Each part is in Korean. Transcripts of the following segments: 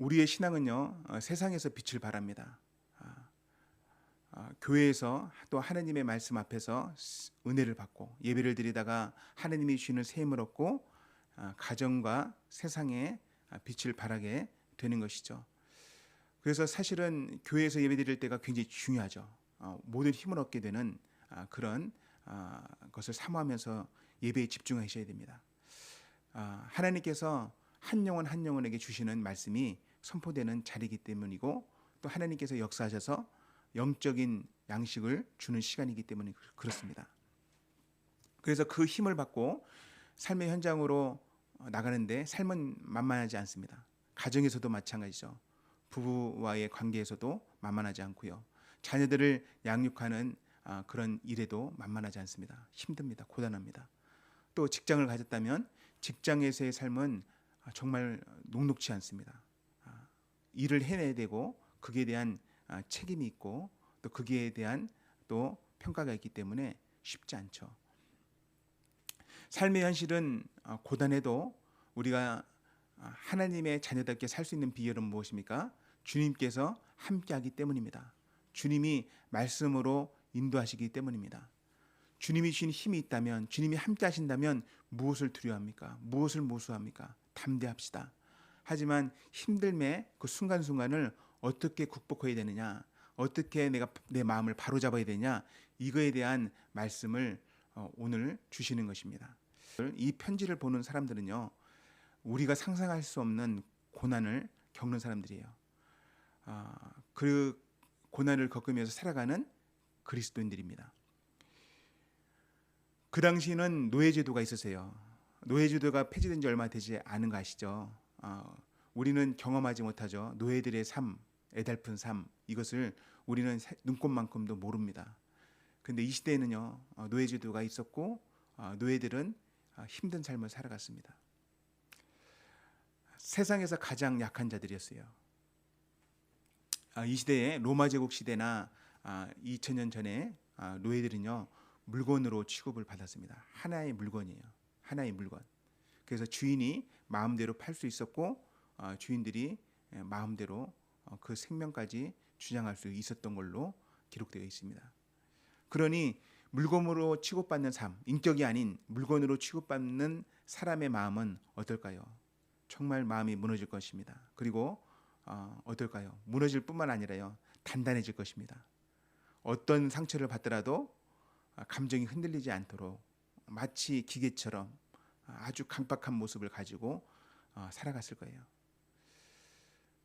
우리의 신앙은요 어, 세상에서 빛을 발합니다. 아, 아, 교회에서 또 하나님의 말씀 앞에서 스- 은혜를 받고 예배를 드리다가 하나님이 주시는 새 힘을 얻고 아, 가정과 세상에 아, 빛을 발하게 되는 것이죠. 그래서 사실은 교회에서 예배 드릴 때가 굉장히 중요하죠. 어, 모든 힘을 얻게 되는 아, 그런 아, 것을 사모하면서 예배에 집중하셔야 됩니다. 아, 하나님께서 한 영혼 한 영혼에게 주시는 말씀이 선포되는 자리이기 때문이고 또 하나님께서 역사하셔서 영적인 양식을 주는 시간이기 때문에 그- 그렇습니다. 그래서 그 힘을 받고 삶의 현장으로 어, 나가는데 삶은 만만하지 않습니다. 가정에서도 마찬가지죠. 부부와의 관계에서도 만만하지 않고요. 자녀들을 양육하는 아, 그런 일에도 만만하지 않습니다. 힘듭니다. 고단합니다. 또 직장을 가졌다면 직장에서의 삶은 아, 정말 녹록치 않습니다. 아, 일을 해내야 되고 거기에 대한 아, 책임이 있고 또 거기에 대한 또 평가가 있기 때문에 쉽지 않죠. 삶의 현실은 아, 고단해도 우리가 아, 하나님의 자녀답게 살 수 있는 비결은 무엇입니까? 주님께서 함께하기 때문입니다. 주님이 말씀으로 인도하시기 때문입니다. 주님이 주신 힘이 있다면 주님이 함께 하신다면 무엇을 두려워합니까? 무엇을 모수합니까? 담대합시다. 하지만 힘듦의 그 순간순간을 어떻게 극복해야 되느냐? 어떻게 내가 내 마음을 바로잡아야 되냐? 이거에 대한 말씀을 어, 오늘 주시는 것입니다. 이 편지를 보는 사람들은요. 우리가 상상할 수 없는 고난을 겪는 사람들이에요. 아, 그 고난을 겪으면서 살아가는 그리스도인들입니다. 그 당시는 노예제도가 있었어요. 노예제도가 폐지된 지 얼마 되지 않은 거 아시죠? 어, 우리는 경험하지 못하죠. 노예들의 삶, 애달픈 삶 이것을 우리는 사- 눈꼽만큼도 모릅니다. 근데 이 시대에는요 어, 노예 제도가 있었고 어, 노예들은 어, 힘든 삶을 살아갔습니다. 세상에서 가장 약한 자들이었어요. 아, 이 시대에 로마 제국 시대나 아, 2000년 전에 아, 노예들은요 물건으로 취급을 받았습니다. 하나의 물건이에요. 하나의 물건. 그래서 주인이 마음대로 팔 수 있었고 어, 주인들이 예, 마음대로 어, 그 생명까지 주장할 수 있었던 걸로 기록되어 있습니다. 그러니 물건으로 취급받는 삶, 인격이 아닌 물건으로 취급받는 사람의 마음은 어떨까요? 정말 마음이 무너질 것입니다. 그리고 어, 어떨까요? 무너질 뿐만 아니라요 단단해질 것입니다. 어떤 상처를 받더라도 아, 감정이 흔들리지 않도록 마치 기계처럼 아주 강박한 모습을 가지고 어, 살아갔을 거예요.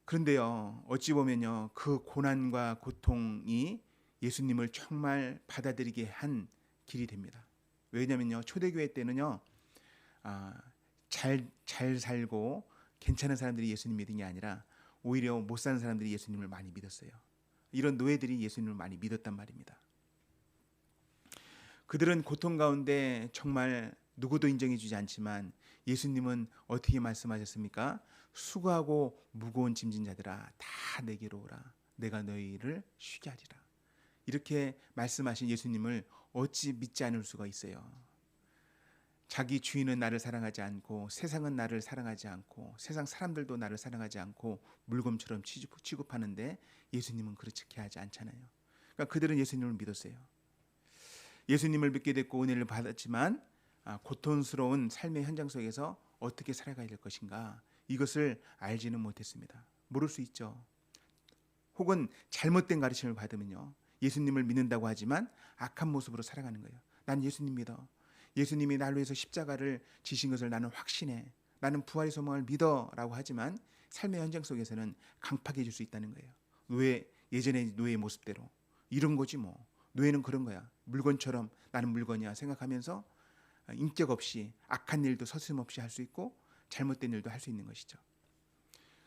그런데요, 어찌 보면요, 그 고난과 고통이 예수님을 정말 받아들이게 한 길이 됩니다. 왜냐면요, 초대교회 때는요, 아, 잘, 잘 살고 괜찮은 사람들이 예수님 믿은 게 아니라 오히려 못 사는 사람들이 예수님을 많이 믿었어요. 이런 노예들이 예수님을 많이 믿었단 말입니다. 그들은 고통 가운데 정말 누구도 인정해 주지 않지만 예수님은 어떻게 말씀하셨습니까? 수고하고 무거운 짐진 자들아 다 내게로 오라 내가 너희를 쉬게 하리라 이렇게 말씀하신 예수님을 어찌 믿지 않을 수가 있어요. 자기 주인은 나를 사랑하지 않고 세상은 나를 사랑하지 않고 세상 사람들도 나를 사랑하지 않고 물건처럼 취급, 취급하는데 예수님은 그렇게 하지 않잖아요. 그러니까 그들은 예수님을 믿었어요. 예수님을 믿게 됐고 은혜를 받았지만 아, 고통스러운 삶의 현장 속에서 어떻게 살아가야 될 것인가 이것을 알지는 못했습니다. 모를 수 있죠. 혹은 잘못된 가르침을 받으면요 예수님을 믿는다고 하지만 악한 모습으로 살아가는 거예요. 난 예수님 믿어. 예수님이 날로 해서 십자가를 지신 것을 나는 확신해. 나는 부활의 소망을 믿어라고 하지만 삶의 현장 속에서는 강팍해질 수 있다는 거예요. 노예 예전의 노예의 모습대로 이런 거지 뭐. 노예는 그런 거야. 물건처럼 나는 물건이야 생각하면서 인격 없이 악한 일도 서슴없이 할 수 있고 잘못된 일도 할 수 있는 것이죠.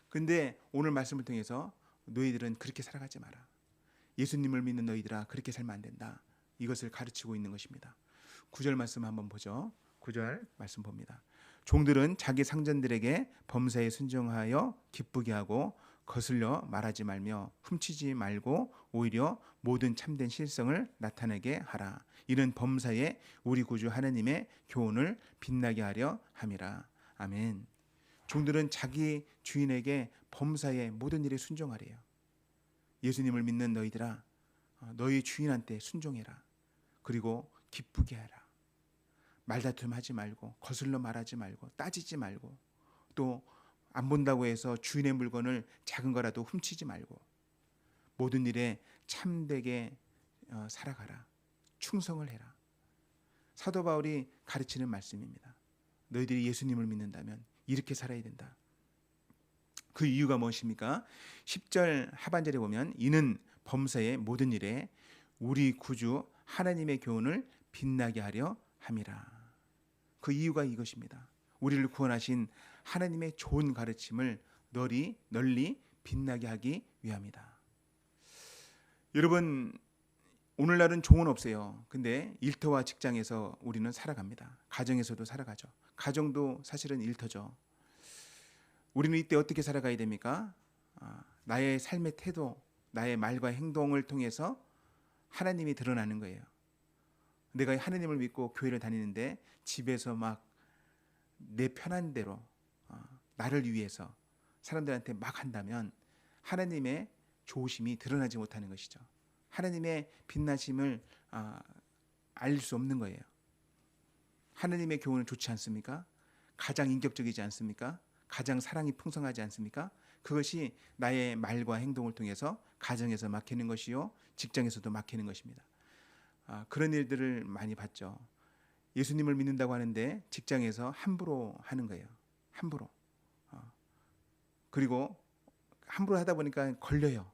근데 오늘 말씀을 통해서 너희들은 그렇게 살아가지 마라. 예수님을 믿는 너희들아 그렇게 살면 안 된다. 이것을 가르치고 있는 것입니다. 구절 말씀 한번 보죠. 구절 말씀 봅니다. 종들은 자기 상전들에게 범사에 순종하여 기쁘게 하고 거슬려 말하지 말며 훔치지 말고 오히려 모든 참된 실성을 나타내게 하라. 이는 범사에 우리 구주 하나님의 교훈을 빛나게 하려 함이라. 아멘. 종들은 자기 주인에게 범사에 모든 일에 순종하래요. 예수님을 믿는 너희들아, 어, 너희 주인한테 순종해라. 그리고 기쁘게 하라. 말다툼하지 말고 거슬러 말하지 말고 따지지 말고 또 안 본다고 해서 주인의 물건을 작은 거라도 훔치지 말고 모든 일에 참되게 어, 살아가라. 충성을 해라. 사도 바울이 가르치는 말씀입니다. 너희들이 예수님을 믿는다면 이렇게 살아야 된다. 그 이유가 무엇입니까? 10절 하반절에 보면 이는 범사의 모든 일에 우리 구주 하나님의 교훈을 빛나게 하려 함이라. 그 이유가 이것입니다. 우리를 구원하신 하나님의 좋은 가르침을 널리 널리 빛나게 하기 위함이다. 여러분 오늘날은 종은 없어요. 근데 일터와 직장에서 우리는 살아갑니다. 가정에서도 살아가죠. 가정도 사실은 일터죠. 우리는 이때 어떻게 살아가야 됩니까? 아, 나의 삶의 태도, 나의 말과 행동을 통해서 하나님이 드러나는 거예요. 내가 하나님을 믿고 교회를 다니는데 집에서 막 내 편한 대로 어, 나를 위해서 사람들한테 막 한다면 하나님의 조심이 드러나지 못하는 것이죠. 하나님의 빛나심을 아, 알릴 수 없는 거예요. 하나님의 교훈은 좋지 않습니까? 가장 인격적이지 않습니까? 가장 사랑이 풍성하지 않습니까? 그것이 나의 말과 행동을 통해서 가정에서 막히는 것이요, 직장에서도 막히는 것입니다. 아, 그런 일들을 많이 봤죠. 예수님을 믿는다고 하는데 직장에서 함부로 하는 거예요. 함부로. 어. 그리고 함부로 하다 보니까 걸려요.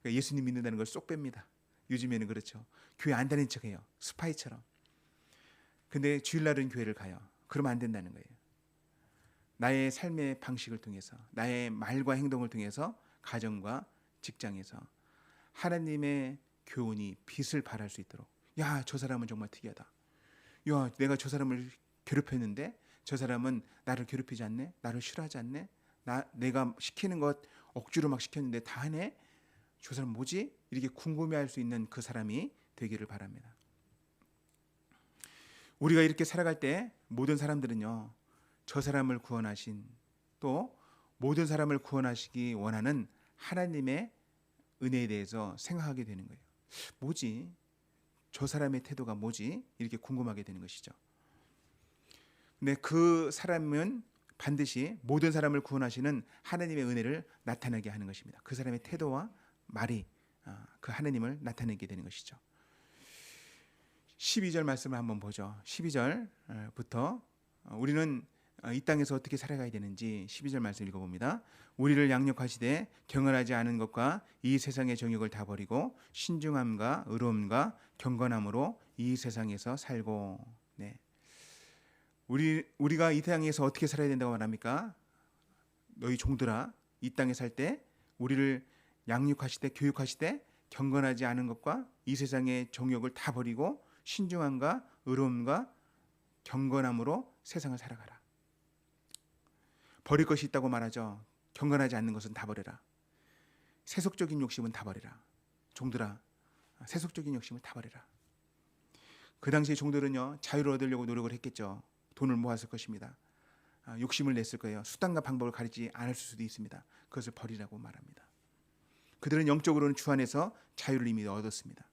그러니까 예수님 믿는다는 걸 쏙 뺍니다. 요즘에는 그렇죠. 교회 안 다닌 척해요. 스파이처럼. 근데 주일날은 교회를 가요. 그러면 안 된다는 거예요. 나의 삶의 방식을 통해서, 나의 말과 행동을 통해서 가정과 직장에서 하나님의 교훈이 빛을 발할 수 있도록. 야, 저 사람은 정말 특이하다. 야, 내가 저 사람을 괴롭혔는데 저 사람은 나를 괴롭히지 않네? 나를 싫어하지 않네? 나 내가 시키는 것 억지로 막 시켰는데 다 하네? 저 사람 뭐지? 이렇게 궁금해할 수 있는 그 사람이 되기를 바랍니다. 우리가 이렇게 살아갈 때 모든 사람들은요, 저 사람을 구원하신 또 모든 사람을 구원하시기 원하는 하나님의 은혜에 대해서 생각하게 되는 거예요. 뭐지? 저 사람의 태도가 뭐지? 이렇게 궁금하게 되는 것이죠. 근데 그 사람은 반드시 모든 사람을 구원하시는 하나님의 은혜를 나타나게 하는 것입니다. 그 사람의 태도와 말이 아, 그 하나님을 나타내게 되는 것이죠. 12절 말씀을 한번 보죠. 12절부터 어, 우리는 어, 이 땅에서 어떻게 살아가야 되는지 12절 말씀 읽어봅니다. 우리를 양육하시되 경건하지 않은 것과 이 세상의 정욕을 다 버리고 신중함과 의로움과 경건함으로 이 세상에서 살고 네. 우리 우리가 이 땅에서 어떻게 살아야 된다고 말합니까? 너희 종들아 이 땅에 살 때 우리를 양육하시되 교육하시되 경건하지 않은 것과 이 세상의 정욕을 다 버리고 신중함과 의로움과 경건함으로 세상을 살아가라. 버릴 것이 있다고 말하죠. 경건하지 않는 것은 다 버려라. 세속적인 욕심은 다 버려라. 종들아, 세속적인 욕심을 다 버려라. 그 당시에 종들은요 자유를 얻으려고 노력을 했겠죠. 돈을 모았을 것입니다. 아, 욕심을 냈을 거예요. 수단과 방법을 가리지 않을 수도 있습니다. 그것을 버리라고 말합니다. 그들은 영적으로는 주 안에서 자유를 이미 얻었습니다.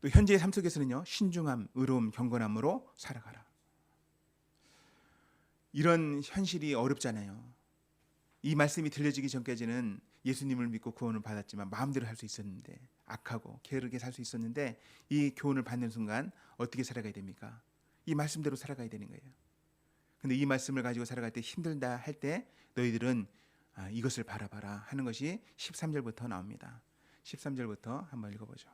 또 현재의 삶 속에서는요 신중함, 의로움, 경건함으로 살아가라. 이런 현실이 어렵잖아요. 이 말씀이 들려지기 전까지는 예수님을 믿고 구원을 받았지만 마음대로 할 수 있었는데 악하고 게으르게 살 수 있었는데 이 교훈을 받는 순간 어떻게 살아가야 됩니까? 이 말씀대로 살아가야 되는 거예요. 근데 이 말씀을 가지고 살아갈 때 힘들다 할 때 너희들은 아, 이것을 바라봐라 하는 것이 13절부터 나옵니다. 13절부터 한번 읽어보죠.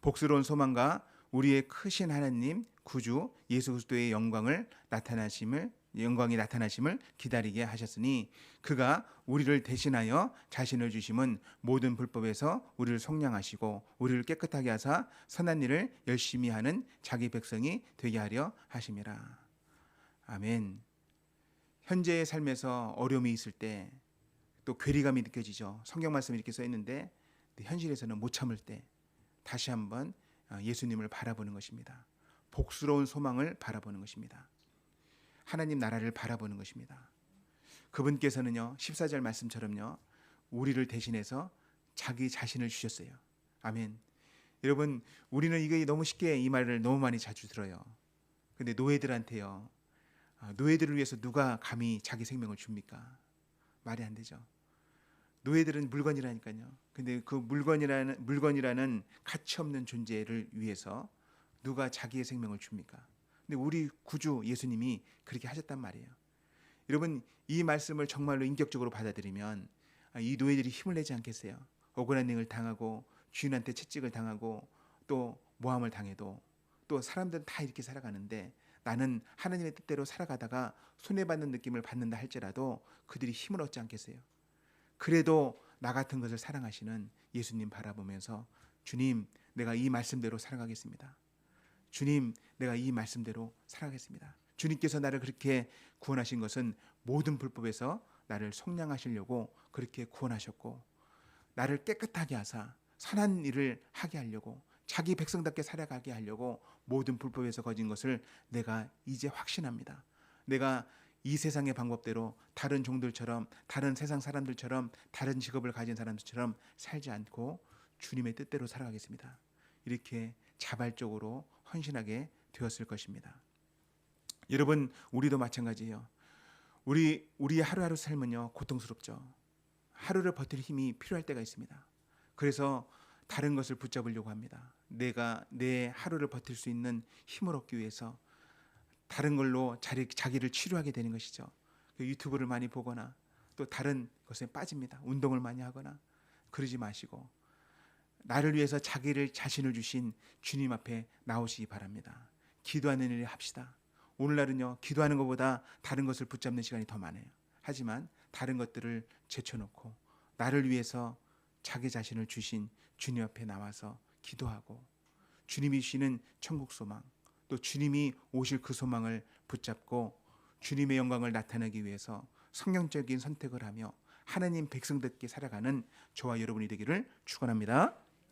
복스러운 소망과 우리의 크신 하나님 구주 예수 그리스도의 영광을 나타나심을 영광이 나타나심을 기다리게 하셨으니 그가 우리를 대신하여 자신을 주심은 모든 불법에서 우리를 속량하시고 우리를 깨끗하게 하사 선한 일을 열심히 하는 자기 백성이 되게 하려 하심이라. 아멘. 현재의 삶에서 어려움이 있을 때 또 괴리감이 느껴지죠. 성경 말씀이 이렇게 써 있는데 현실에서는 못 참을 때 다시 한번 예수님을 바라보는 것입니다. 복스러운 소망을 바라보는 것입니다. 하나님 나라를 바라보는 것입니다. 그분께서는요 14절 말씀처럼요 우리를 대신해서 자기 자신을 주셨어요. 아멘. 여러분 우리는 이게 너무 쉽게 이 말을 너무 많이 자주 들어요. 근데 노예들한테요 아, 노예들을 위해서 누가 감히 자기 생명을 줍니까? 말이 안 되죠. 노예들은 물건이라니까요. 근데 그 물건이라는 물건이라는 가치 없는 존재를 위해서 누가 자기의 생명을 줍니까? 근데 우리 구주 예수님이 그렇게 하셨단 말이에요. 여러분 이 말씀을 정말로 인격적으로 받아들이면 아, 이 노예들이 힘을 내지 않겠어요? 억울한 일을 당하고 주인한테 채찍을 당하고 또 모함을 당해도 또 사람들은 다 이렇게 살아가는데 나는 하나님의 뜻대로 살아가다가 손해받는 느낌을 받는다 할지라도 그들이 힘을 얻지 않겠어요? 그래도 나 같은 것을 사랑하시는 예수님 바라보면서 주님 내가 이 말씀대로 살아가겠습니다. 주님 내가 이 말씀대로 살아가겠습니다. 주님께서 나를 그렇게 구원하신 것은 모든 불법에서 나를 속량하시려고 그렇게 구원하셨고 나를 깨끗하게 하사 선한 일을 하게 하려고 자기 백성답게 살아가게 하려고 모든 불법에서 거진 것을 내가 이제 확신합니다. 내가 이 세상의 방법대로 다른 종들처럼 다른 세상 사람들처럼 다른 직업을 가진 사람들처럼 살지 않고 주님의 뜻대로 살아가겠습니다. 이렇게 자발적으로 헌신하게 되었을 것입니다. 여러분 우리도 마찬가지예요. 우리 우리의 하루하루 삶은요 고통스럽죠. 하루를 버틸 힘이 필요할 때가 있습니다. 그래서 다른 것을 붙잡으려고 합니다. 내가 내 하루를 버틸 수 있는 힘을 얻기 위해서 다른 걸로 자기, 자기를 치료하게 되는 것이죠. 그 유튜브를 많이 보거나 또 다른 것에 빠집니다. 운동을 많이 하거나 그러지 마시고 나를 위해서 자기를 자신을 주신 주님 앞에 나오시기 바랍니다. 기도하는 일을 합시다. 오늘날은요 기도하는 것보다 다른 것을 붙잡는 시간이 더 많아요. 하지만 다른 것들을 제쳐놓고 나를 위해서 자기 자신을 주신 주님 앞에 나와서 기도하고 주님이 주시는 천국 소망 또 주님이 오실 그 소망을 붙잡고 주님의 영광을 나타내기 위해서 성경적인 선택을 하며 하나님 백성답게 살아가는 저와 여러분이 되기를 축원합니다.